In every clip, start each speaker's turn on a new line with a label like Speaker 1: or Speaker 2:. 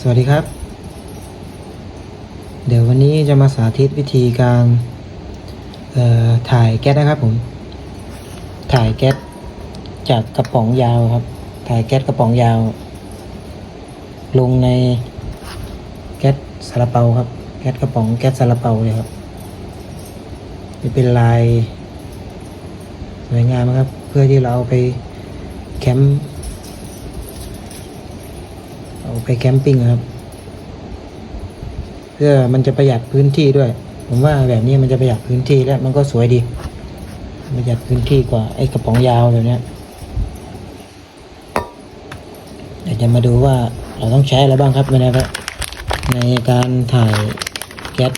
Speaker 1: สวัสดีครับ เดี๋ยววันนี้จะมาสาธิตวิธีการถ่ายแก๊สนะครับผม ถ่ายแก๊สจากกระป๋องยาวครับ ถ่ายแก๊สกระป๋องยาว ลงในแก๊สซาลาเปาครับ แก๊สกระป๋องแก๊สซาลาเปาเลยครับจะเป็นลายสวยงามครับ เพื่อที่เราเอาไปแคมป์ เอาไปแคมปิ้งครับ เพื่อมันจะประหยัดพื้นที่ด้วย ผมว่าแบบนี้มันจะประหยัดพื้นที่และมันก็สวยดี ประหยัดพื้นที่กว่าไอ้กระป๋องยาวแบบเนี้ยเดี๋ยวจะมาดูว่าเราต้องใช้อะไรบ้างครับในการในการถ่ายแก๊ส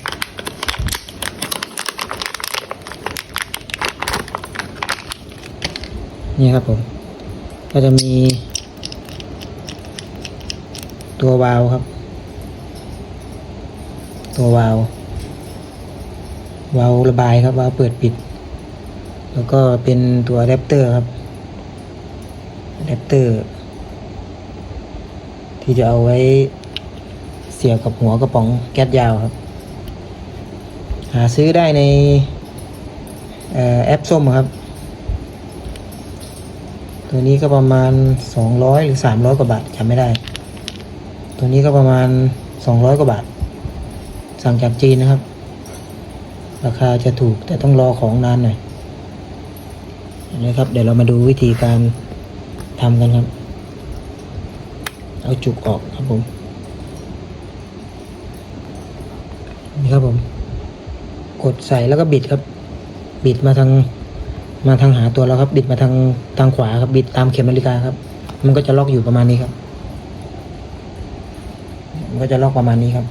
Speaker 1: นี่ครับผม ก็จะมี ตัววาวครับ ตัววาว วาวระบายครับวาวเปิดปิด แล้วก็เป็นตัวอะแดปเตอร์ครับอะแดปเตอร์ ที่จะเอาไว้เสียบกับหัวกระป๋องแก๊สยาวครับ หาซื้อได้ในแอปส้มครับ ตัวนี้ก็ประมาณ 200 หรือ 300 กว่าบาทจำไม่ได้ ตัวนี้ก็ประมาณ 200 กว่าบาท สั่งจากจีนนะครับ ราคาจะถูกแต่ต้องรอของนานหน่อยนะครับ เดี๋ยวเรามาดูวิธีการทำกันครับ เอาจุกออกครับผม นี่ครับผม กดใส่แล้วก็บิดครับ บิดมาทางมาทางหาตัวเราครับ บิดมาทางทางขวาครับ บิดตามเข็มนาฬิกาครับ มันก็จะล็อกอยู่ประมาณนี้ครับ ก็จะล็อกประมาณนี้ครับ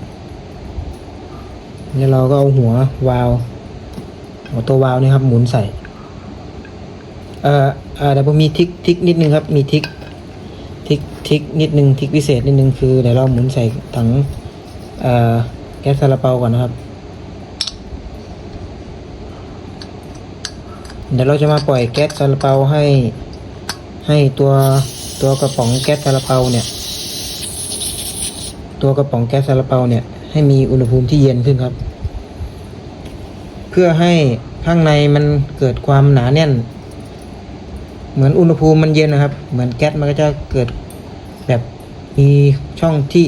Speaker 1: แล้วเราก็เอาหัววาล์วหัวตัววาล์วนี่ครับ หมุนใส่ เอ่อเอ่อเดี๋ยวผมมีทิกทิกนิดนึงครับ มีทิกทิกทิกนิดนึงทิกพิเศษนิดนึงคือเดี๋ยวเราหมุนใส่ถังเอ่อแก๊สซาลาเปาก่อนนะครับ เดี๋ยวเราจะมาปล่อยแก๊สซาลาเปาให้ให้ตัวตัวกระป๋องแก๊สซาลาเปาเนี่ย ตัวกระป๋องแก๊สซาลาเปาเนี่ยให้มีอุณหภูมิที่เย็นขึ้นครับ เพื่อให้ข้างในมันเกิดความหนาแน่น เหมือนอุณหภูมิมันเย็นนะครับ เหมือนแก๊สมันก็จะเกิดแบบมีช่องที่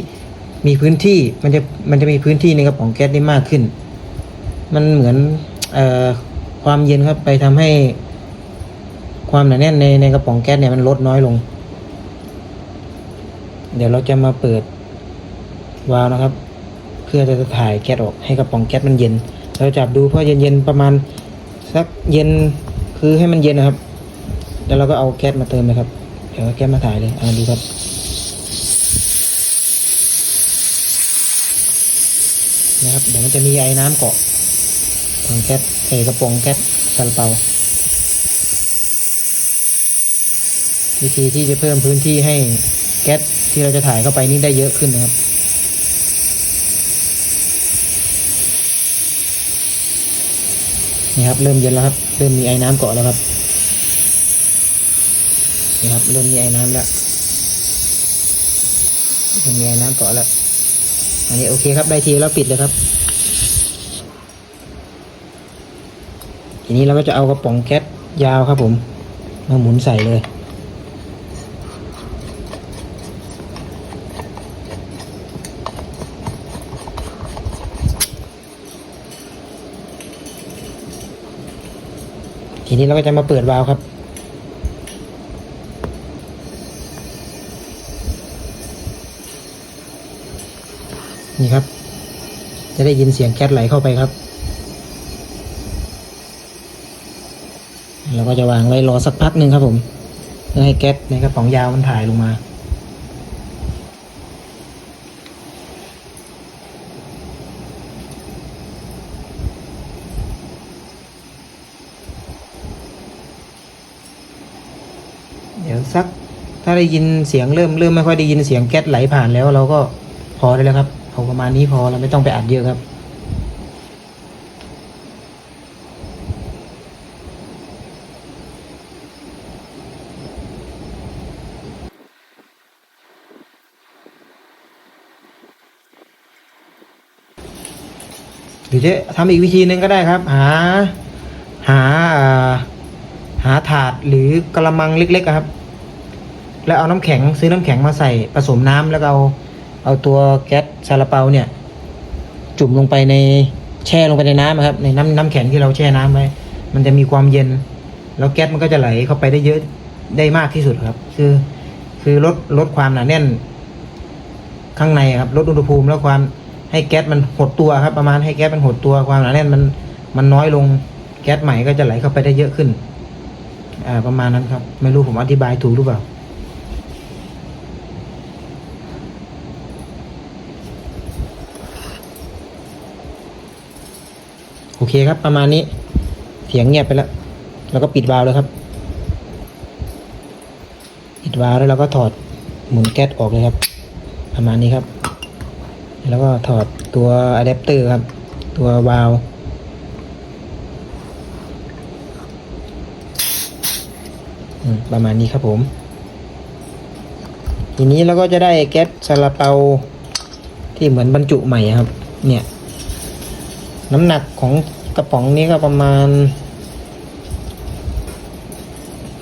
Speaker 1: มีพื้นที่มันจะมันจะมีพื้นที่ในกระป๋องแก๊สได้มากขึ้น มันเหมือนเอ่อความเย็นครับไปทำให้ ความหนาแน่นในในกระป๋องแก๊สเนี่ยมันลดน้อยลง เดี๋ยวเราจะมาเปิด วาล์วนะครับ เพื่อจะถ่ายแก๊สออกให้กระป๋องแก๊สมันเย็น เราจับดูพอเย็นๆประมาณสักเย็นคือให้มันเย็นนะครับ แล้วเราก็เอาแก๊สมาเติมนะครับ เดี๋ยวแก๊สมาถ่ายเลยอ่าดูครับนะครับเดี๋ยวมันจะมีไอ้น้ำเกาะถังแก๊สเอกระป๋องแก๊สซาลาเปาวิธีที่จะเพิ่มพื้นที่ให้แก๊สที่เราจะถ่ายเข้าไปนี่ได้เยอะขึ้นนะครับ นี่ครับ เริ่มเย็นแล้วครับ เริ่มมีไอ้น้ำเกาะแล้วครับนี่ครับ เริ่มมีไอ้น้ำแล้วเริ่มมีไอ้น้ำเกาะแล้ว อันนี้โอเคครับได้ทีแล้วปิดเลยครับ ทีนี้เราก็จะเอากระป๋องแก๊สยาวครับผม มาหมุนใส่เลย ทีนี้เราก็จะมาเปิดวาล์วครับนี่ครับ จะได้ยินเสียงแก๊สไหลเข้าไปครับ เราก็จะวางไว้รอสักพักหนึ่งครับผม เพื่อให้แก๊สในกระป๋องยาวมันถ่ายลงมา เดี๋ยวสัก ถ้าได้ยินเสียงเริ่มเริ่มไม่ค่อยได้ยินเสียงแก๊สไหลผ่านแล้ว เราก็พอได้แล้วครับพอประมาณนี้พอเราไม่ต้องไปอัดเยอะครับหรือจะทำอีกวิธีหนึ่งก็ได้ครับ หา หา หาถาดหรือกระมังเล็กๆครับ แล้วเอาน้ำแข็งซื้อน้ำแข็งมาใส่ผสมน้ำแล้วเอาเอาตัวแก๊สซาลาเปาเนี่ย จุ่มลงไปในแช่ลงไปในน้ำอะครับ ในน้ำน้ำแข็งที่เราแช่น้ำไว้มันจะมีความเย็น แล้วแก๊สมันก็จะไหลเข้าไปได้เยอะได้มากที่สุดครับ คือ คือลดลดความหนาแน่น ข้างในครับลดอุณหภูมิแล้วความให้แก๊สมันหดตัวครับ ประมาณให้แก๊สมันหดตัวความหนาแน่นมันมันน้อยลงแก๊สใหม่ก็จะไหลเข้าไปได้เยอะขึ้น ประมาณนั้นครับ ไม่รู้ผมอธิบายถูกหรือเปล่าโอเคครับ ประมาณนี้ เสียงเงียบไปแล้ว แล้วก็ปิดวาล์วเลยครับ ปิดวาล์วแล้วเราก็ถอดหมุนแก๊สออกเลยครับ ประมาณนี้ครับ แล้วก็ถอดตัวอะแดปเตอร์ครับ ตัววาล์วอืม ประมาณนี้ครับผม ทีนี้เราก็จะได้แก๊สซาลาเปาที่เหมือนบรรจุใหม่ครับ เนี่ย น้ำหนักของกระป๋องนี้ก็ประมาณ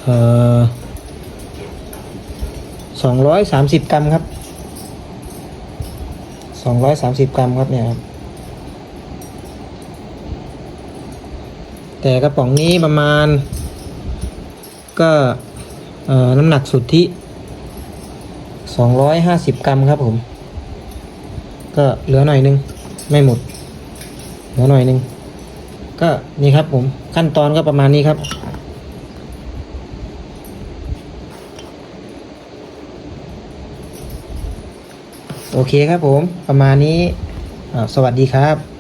Speaker 1: เอ่อสองร้อยสามสิบกรัมครับสองร้อยสามสิบกรัมครับเนี่ยครับแต่กระป๋องนี้ประมาณ ก็น้ำหนักสุทธิสองร้อยห้าสิบกรัมครับผม ก็เหลือหน่อยนึง ไม่หมด เหลือหน่อยนึง ก็นี่ครับผมขั้นตอนก็ประมาณนี้ครับโอเคครับผม ประมาณนี้ สวัสดีครับ